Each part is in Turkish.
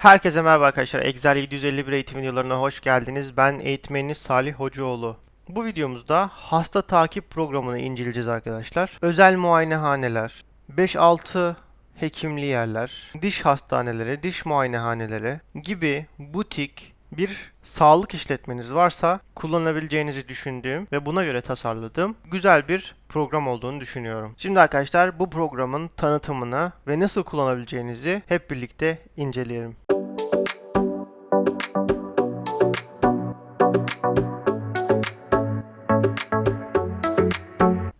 Herkese merhaba arkadaşlar. Excel 751 eğitim videolarına hoş geldiniz. Ben eğitmeniniz Salih Hocaoğlu. Bu videomuzda hasta takip programını inceleyeceğiz arkadaşlar. Özel muayenehaneler, 5-6 hekimli yerler, diş hastaneleri, diş muayenehaneleri gibi butik bir sağlık işletmeniz varsa kullanabileceğinizi düşündüğüm ve buna göre tasarladığım güzel bir program olduğunu düşünüyorum. Şimdi arkadaşlar bu programın tanıtımını ve nasıl kullanabileceğinizi hep birlikte inceleyelim.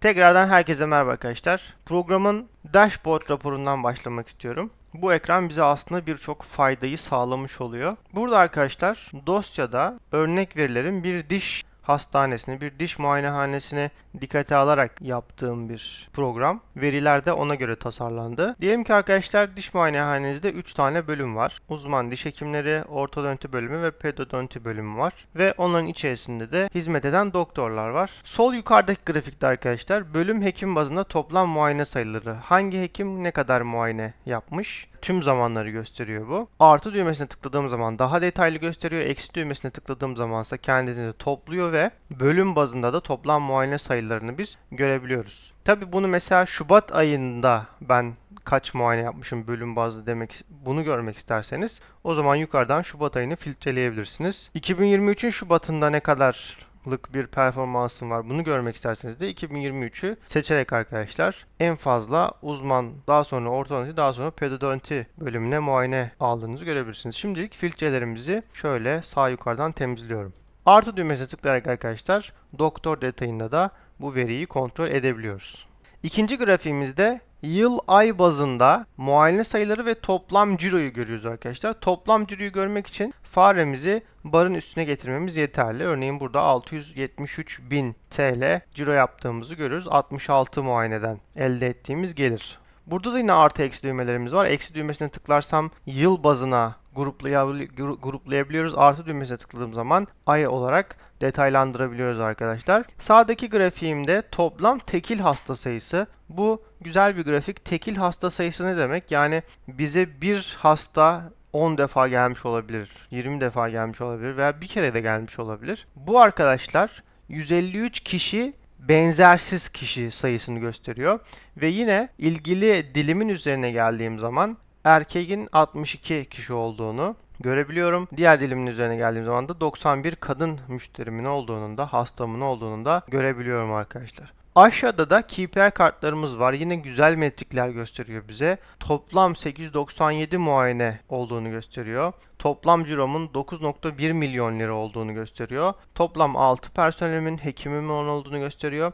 Tekrardan herkese merhaba arkadaşlar. Programın dashboard raporundan başlamak istiyorum. Bu ekran bize aslında birçok faydayı sağlamış oluyor. Burada arkadaşlar dosyada örnek verilerin bir diş hastanesine, bir diş muayenehanesine dikkate alarak yaptığım bir program. Veriler de ona göre tasarlandı. Diyelim ki arkadaşlar diş muayenehanenizde 3 tane bölüm var. Uzman diş hekimleri, ortodonti bölümü ve pedodonti bölümü var. Ve onların içerisinde de hizmet eden doktorlar var. Sol yukarıdaki grafikte arkadaşlar bölüm hekim bazında toplam muayene sayıları. Hangi hekim ne kadar muayene yapmış? Tüm zamanları gösteriyor bu. Artı düğmesine tıkladığım zaman daha detaylı gösteriyor. Eksi düğmesine tıkladığım zaman ise kendini topluyor ve bölüm bazında da toplam muayene sayılarını biz görebiliyoruz. Tabi bunu mesela Şubat ayında ben kaç muayene yapmışım bölüm bazlı demek bunu görmek isterseniz o zaman yukarıdan Şubat ayını filtreleyebilirsiniz. 2023'ün Şubat'ında ne kadar lık bir performansım var. Bunu görmek isterseniz de 2023'ü seçerek arkadaşlar en fazla uzman daha sonra ortodonti daha sonra pedodonti bölümüne muayene aldığınızı görebilirsiniz. Şimdilik filtrelerimizi şöyle sağ yukarıdan temizliyorum. Artı düğmesine tıklayarak arkadaşlar doktor detayında da bu veriyi kontrol edebiliyoruz. İkinci grafiğimizde yıl ay bazında muayene sayıları ve toplam ciroyu görüyoruz arkadaşlar. Toplam ciroyu görmek için faremizi barın üstüne getirmemiz yeterli. Örneğin burada 673 bin TL ciro yaptığımızı görüyoruz. 66 muayeneden elde ettiğimiz gelir. Burada da yine artı eksi düğmelerimiz var. Eksi düğmesine tıklarsam yıl bazına gruplayabiliyoruz. Artı düğmesine tıkladığım zaman ay olarak detaylandırabiliyoruz arkadaşlar. Sağdaki grafiğimde toplam tekil hasta sayısı. Bu güzel bir grafik. Tekil hasta sayısı ne demek? Yani bize bir hasta 10 defa gelmiş olabilir, 20 defa gelmiş olabilir veya bir kere de gelmiş olabilir. Bu arkadaşlar 153 kişi benzersiz kişi sayısını gösteriyor. Ve yine ilgili dilimin üzerine geldiğim zaman erkeğin 62 kişi olduğunu görebiliyorum. Diğer dilimin üzerine geldiğim zaman da 91 kadın müşterimin olduğunu da hastamın olduğunu da görebiliyorum arkadaşlar. Aşağıda da KPI kartlarımız var. Yine güzel metrikler gösteriyor bize. Toplam 897 muayene olduğunu gösteriyor. Toplam ciromun 9.1 milyon lira olduğunu gösteriyor. Toplam 6 personelimin, hekimimin olduğunu gösteriyor.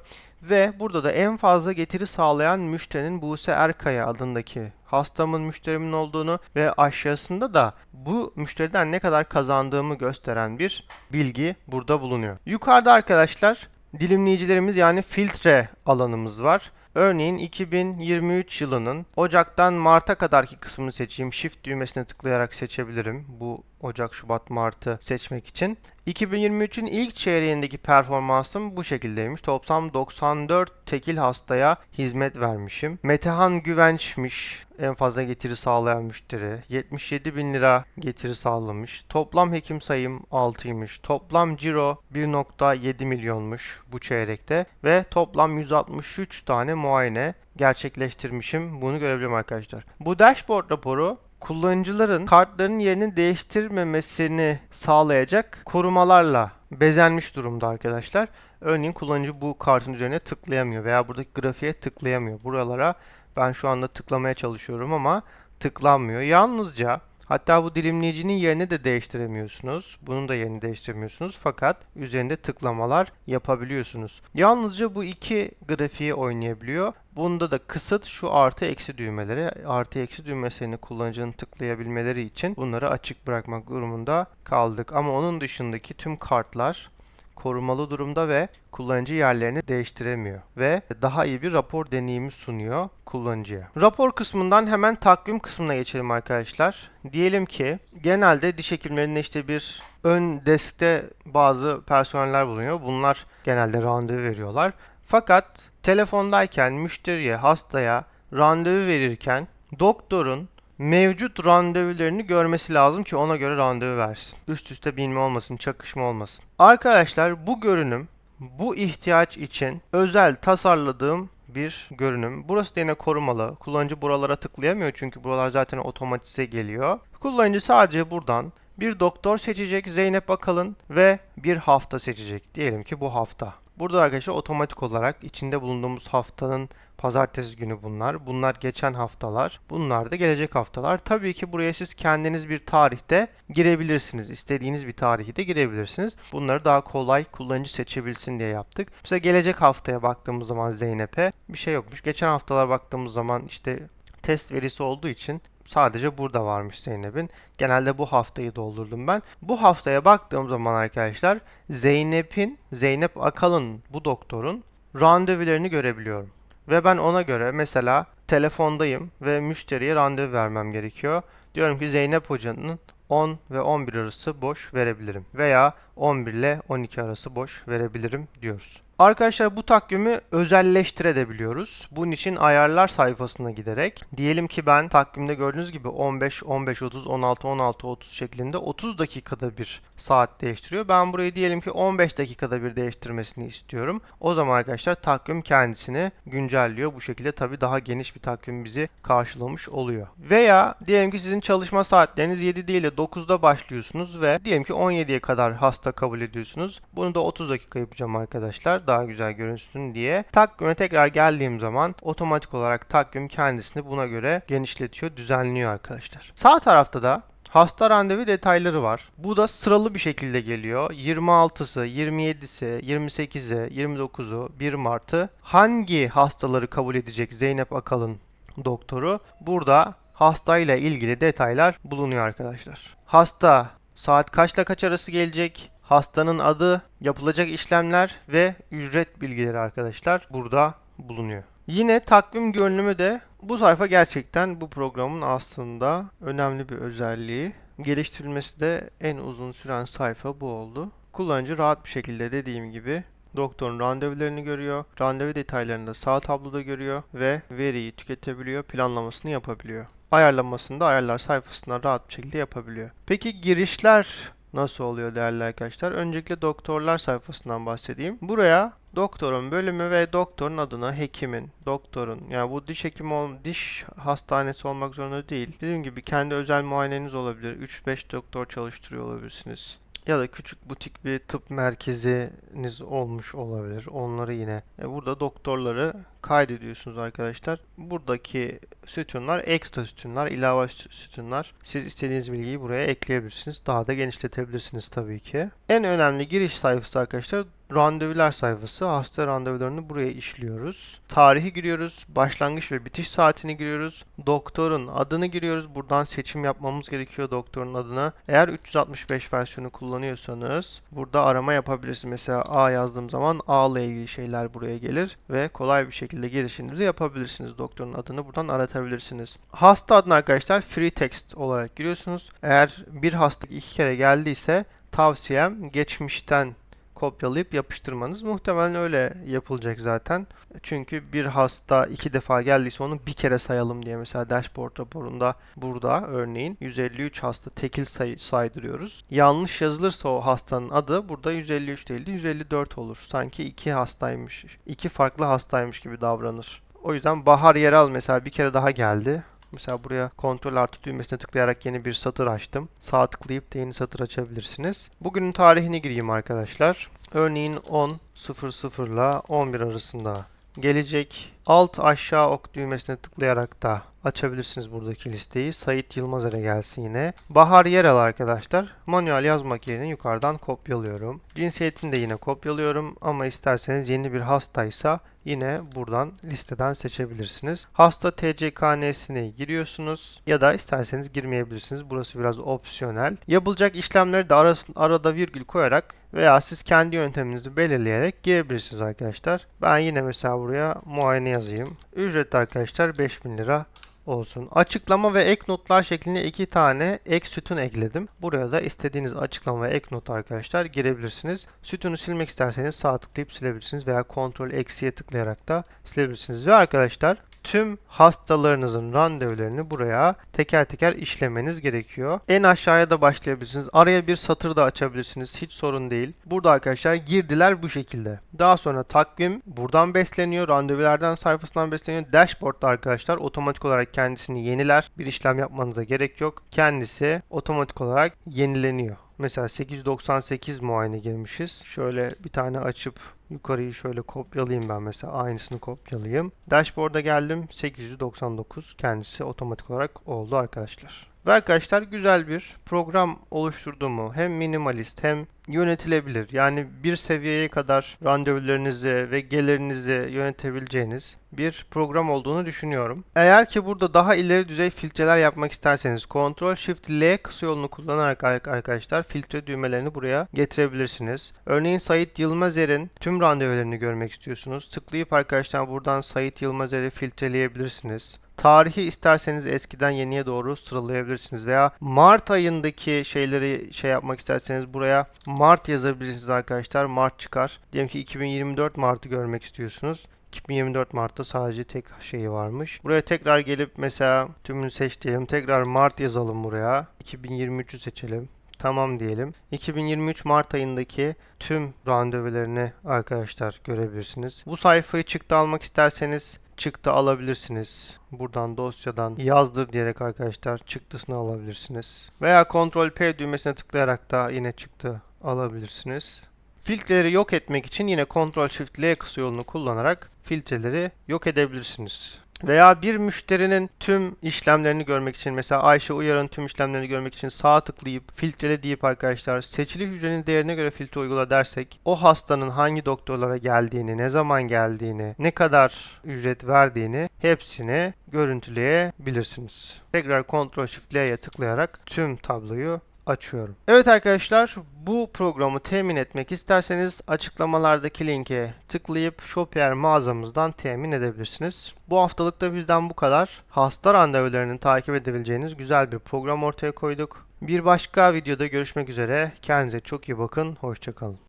Ve burada da en fazla getiri sağlayan müşterinin Buse Erkaya adındaki hastamın müşterimin olduğunu ve aşağısında da bu müşteriden ne kadar kazandığımı gösteren bir bilgi burada bulunuyor. Yukarıda arkadaşlar dilimleyicilerimiz yani filtre alanımız var. Örneğin 2023 yılının Ocak'tan Mart'a kadarki kısmını seçeyim. Shift düğmesine tıklayarak seçebilirim. Bu Ocak, Şubat, Mart'ı seçmek için. 2023'ün ilk çeyreğindeki performansım bu şekildeymiş. Toplam 94 tekil hastaya hizmet vermişim. Metehan Güvençmiş en fazla getiri sağlayan müşteri. 77 bin lira getiri sağlamış. Toplam hekim sayım 6'ymış. Toplam ciro 1.7 milyonmuş bu çeyrekte. Ve toplam 163 tane muayene gerçekleştirmişim. Bunu görebilirim arkadaşlar. Bu dashboard raporu kullanıcıların kartlarının yerini değiştirmemesini sağlayacak korumalarla bezenmiş durumda arkadaşlar. Örneğin kullanıcı bu kartın üzerine tıklayamıyor veya buradaki grafiğe tıklayamıyor. Buralara ben şu anda tıklamaya çalışıyorum ama tıklanmıyor. Yalnızca Hatta bu dilimleyicinin yerini de değiştiremiyorsunuz. Bunun da yerini değiştiremiyorsunuz. Fakat üzerinde tıklamalar yapabiliyorsunuz. Yalnızca bu iki grafiği oynayabiliyor. Bunda da kısıt şu artı eksi düğmeleri. Artı eksi düğmesini kullanıcının tıklayabilmeleri için bunları açık bırakmak durumunda kaldık. Ama onun dışındaki tüm kartlar korumalı durumda ve kullanıcı yerlerini değiştiremiyor ve daha iyi bir rapor deneyimi sunuyor kullanıcıya. Rapor kısmından hemen takvim kısmına geçelim arkadaşlar. Diyelim ki genelde diş hekimlerinde işte bir ön deskte bazı personeller bulunuyor. Bunlar genelde randevu veriyorlar. Fakat telefondayken müşteriye, hastaya randevu verirken doktorun mevcut randevularını görmesi lazım ki ona göre randevu versin. Üst üste binme olmasın, çakışma olmasın. Arkadaşlar bu görünüm bu ihtiyaç için özel tasarladığım bir görünüm. Burası da yine korumalı. Kullanıcı buralara tıklayamıyor çünkü buralar zaten otomatize geliyor. Kullanıcı sadece buradan bir doktor seçecek Zeynep Akalın ve bir hafta seçecek. Diyelim ki bu hafta. Burada arkadaşlar otomatik olarak içinde bulunduğumuz haftanın pazartesi günü bunlar. Bunlar geçen haftalar. Bunlar da gelecek haftalar. Tabii ki buraya siz kendiniz bir tarihte girebilirsiniz. İstediğiniz bir tarihi de girebilirsiniz. Bunları daha kolay kullanıcı seçebilsin diye yaptık. Mesela gelecek haftaya baktığımız zaman Zeynep'e bir şey yokmuş. Geçen haftalar baktığımız zaman işte test verisi olduğu için sadece burada varmış Zeynep'in. Genelde bu haftayı doldurdum ben. Bu haftaya baktığım zaman arkadaşlar Zeynep'in, Zeynep Akalın bu doktorun randevularını görebiliyorum. Ve ben ona göre mesela telefondayım ve müşteriye randevu vermem gerekiyor. Diyorum ki Zeynep Hoca'nın 10 ve 11 arası boş verebilirim. Veya 11 ile 12 arası boş verebilirim diyoruz. Arkadaşlar bu takvimi özelleştirebiliyoruz. Bunun için ayarlar sayfasına giderek diyelim ki ben takvimde gördüğünüz gibi 15 15 30 16 16 30 şeklinde 30 dakikada bir saat değiştiriyor. Ben burayı diyelim ki 15 dakikada bir değiştirmesini istiyorum. O zaman arkadaşlar takvim kendisini güncelliyor. Bu şekilde tabii daha geniş bir takvim bizi karşılamış oluyor. Veya diyelim ki sizin çalışma saatleriniz 7 değil de 9'da başlıyorsunuz ve diyelim ki 17'ye kadar hasta kabul ediyorsunuz. Bunu da 30 dakika yapacağım arkadaşlar daha güzel görünsün diye. Takvime tekrar geldiğim zaman otomatik olarak takvim kendisini buna göre genişletiyor, düzenliyor arkadaşlar. Sağ tarafta da Hasta randevu detayları var. Bu da sıralı bir şekilde geliyor. 26'sı, 27'si, 28'i, 29'u, 1 Mart'ı hangi hastaları kabul edecek Zeynep Akalın doktoru? Burada hastayla ilgili detaylar bulunuyor arkadaşlar. Hasta saat kaçla kaç arası gelecek? Hastanın adı, yapılacak işlemler ve ücret bilgileri arkadaşlar burada bulunuyor. Yine takvim görünümü de bu sayfa gerçekten bu programın aslında önemli bir özelliği. Geliştirilmesi de en uzun süren sayfa bu oldu. Kullanıcı rahat bir şekilde dediğim gibi doktorun randevularını görüyor, randevu detaylarını da sağ tabloda görüyor ve veriyi tüketebiliyor, planlamasını yapabiliyor. Ayarlamasını da ayarlar sayfasında rahat bir şekilde yapabiliyor. Peki girişler nasıl oluyor değerli arkadaşlar? Öncelikle doktorlar sayfasından bahsedeyim. Buraya doktorun bölümü ve doktorun adına hekimin, doktorun yani bu diş hekimi ol, diş hastanesi olmak zorunda değil. Dediğim gibi kendi özel muayeneniz olabilir. 3-5 doktor çalıştırıyor olabilirsiniz ya da küçük butik bir tıp merkeziniz olmuş olabilir. Onları yine e, burada doktorları kaydediyorsunuz arkadaşlar. Buradaki sütunlar ekstra sütunlar, ilave sütunlar. Siz istediğiniz bilgiyi buraya ekleyebilirsiniz. Daha da genişletebilirsiniz tabii ki. En önemli giriş sayfası arkadaşlar randevular sayfası. Hasta randevularını buraya işliyoruz. Tarihi giriyoruz. Başlangıç ve bitiş saatini giriyoruz. Doktorun adını giriyoruz. Buradan seçim yapmamız gerekiyor doktorun adına. Eğer 365 versiyonu kullanıyorsanız burada arama yapabilirsiniz. Mesela A yazdığım zaman A ile ilgili şeyler buraya gelir ve kolay bir şekilde girişinizi yapabilirsiniz. Doktorun adını buradan aratabilirsiniz. Hasta adını arkadaşlar free text olarak giriyorsunuz. Eğer bir hasta iki kere geldiyse tavsiyem geçmişten kopyalayıp yapıştırmanız. Muhtemelen öyle yapılacak zaten. Çünkü bir hasta iki defa geldiyse onu bir kere sayalım diye mesela dashboard raporunda burada örneğin 153 hasta tekil say saydırıyoruz. Yanlış yazılırsa o hastanın adı burada 153 değil de 154 olur. Sanki iki hastaymış, iki farklı hastaymış gibi davranır. O yüzden Bahar yer al mesela bir kere daha geldi. Mesela buraya kontrol artı düğmesine tıklayarak yeni bir satır açtım. Sağ tıklayıp da yeni satır açabilirsiniz. Bugünün tarihini gireyim arkadaşlar. Örneğin 10.00 ile 11 arasında gelecek. Alt aşağı ok düğmesine tıklayarak da açabilirsiniz buradaki listeyi. Sait Yılmazer'e gelsin yine. Bahar yer al arkadaşlar. Manuel yazmak yerine yukarıdan kopyalıyorum. Cinsiyetini de yine kopyalıyorum ama isterseniz yeni bir hastaysa yine buradan listeden seçebilirsiniz. Hasta TCKN'sine giriyorsunuz ya da isterseniz girmeyebilirsiniz. Burası biraz opsiyonel. Yapılacak işlemleri de arada virgül koyarak veya siz kendi yönteminizi belirleyerek girebilirsiniz arkadaşlar. Ben yine mesela buraya muayene yazayım. Ücret arkadaşlar 5000 lira olsun. Açıklama ve ek notlar şeklinde iki tane ek sütun ekledim. Buraya da istediğiniz açıklama ve ek not arkadaşlar girebilirsiniz. Sütunu silmek isterseniz sağ tıklayıp silebilirsiniz veya kontrol eksiye tıklayarak da silebilirsiniz. Ve arkadaşlar tüm hastalarınızın randevularını buraya teker teker işlemeniz gerekiyor. En aşağıya da başlayabilirsiniz. Araya bir satır da açabilirsiniz. Hiç sorun değil. Burada arkadaşlar girdiler bu şekilde. Daha sonra takvim buradan besleniyor. Randevulardan sayfasından besleniyor. Dashboard'da arkadaşlar otomatik olarak kendisini yeniler. Bir işlem yapmanıza gerek yok. Kendisi otomatik olarak yenileniyor. Mesela 898 muayene girmişiz. Şöyle bir tane açıp yukarıyı şöyle kopyalayayım ben mesela. Aynısını kopyalayayım. Dashboard'a geldim. 899 kendisi otomatik olarak oldu arkadaşlar. Ve arkadaşlar güzel bir program oluşturduğumu hem minimalist hem yönetilebilir. Yani bir seviyeye kadar randevularınızı ve gelirinizi yönetebileceğiniz bir program olduğunu düşünüyorum. Eğer ki burada daha ileri düzey filtreler yapmak isterseniz Ctrl Shift L kısa yolunu kullanarak arkadaşlar filtre düğmelerini buraya getirebilirsiniz. Örneğin Sait Yılmazer'in tüm randevularını görmek istiyorsunuz. Tıklayıp arkadaşlar buradan Sait Yılmazer'i filtreleyebilirsiniz. Tarihi isterseniz eskiden yeniye doğru sıralayabilirsiniz veya Mart ayındaki şeyleri şey yapmak isterseniz buraya Mart yazabilirsiniz arkadaşlar. Mart çıkar. Diyelim ki 2024 Mart'ı görmek istiyorsunuz. 2024 Mart'ta sadece tek şeyi varmış. Buraya tekrar gelip mesela tümünü seç diyelim. Tekrar Mart yazalım buraya. 2023'ü seçelim. Tamam diyelim. 2023 Mart ayındaki tüm randevularını arkadaşlar görebilirsiniz. Bu sayfayı çıktı almak isterseniz çıktı alabilirsiniz. Buradan dosyadan yazdır diyerek arkadaşlar çıktısını alabilirsiniz. Veya Ctrl P düğmesine tıklayarak da yine çıktı alabilirsiniz. Filtreleri yok etmek için yine Ctrl Shift L kısa yolunu kullanarak filtreleri yok edebilirsiniz. Veya bir müşterinin tüm işlemlerini görmek için mesela Ayşe Uyar'ın tüm işlemlerini görmek için sağ tıklayıp filtrele deyip arkadaşlar seçili hücrenin değerine göre filtre uygula dersek o hastanın hangi doktorlara geldiğini, ne zaman geldiğini, ne kadar ücret verdiğini hepsini görüntüleyebilirsiniz. Tekrar Ctrl Shift L'ye tıklayarak tüm tabloyu açıyorum. Evet arkadaşlar bu programı temin etmek isterseniz açıklamalardaki linke tıklayıp Shopier mağazamızdan temin edebilirsiniz. Bu haftalık da bizden bu kadar. Hasta randevularını takip edebileceğiniz güzel bir program ortaya koyduk. Bir başka videoda görüşmek üzere. Kendinize çok iyi bakın. Hoşçakalın.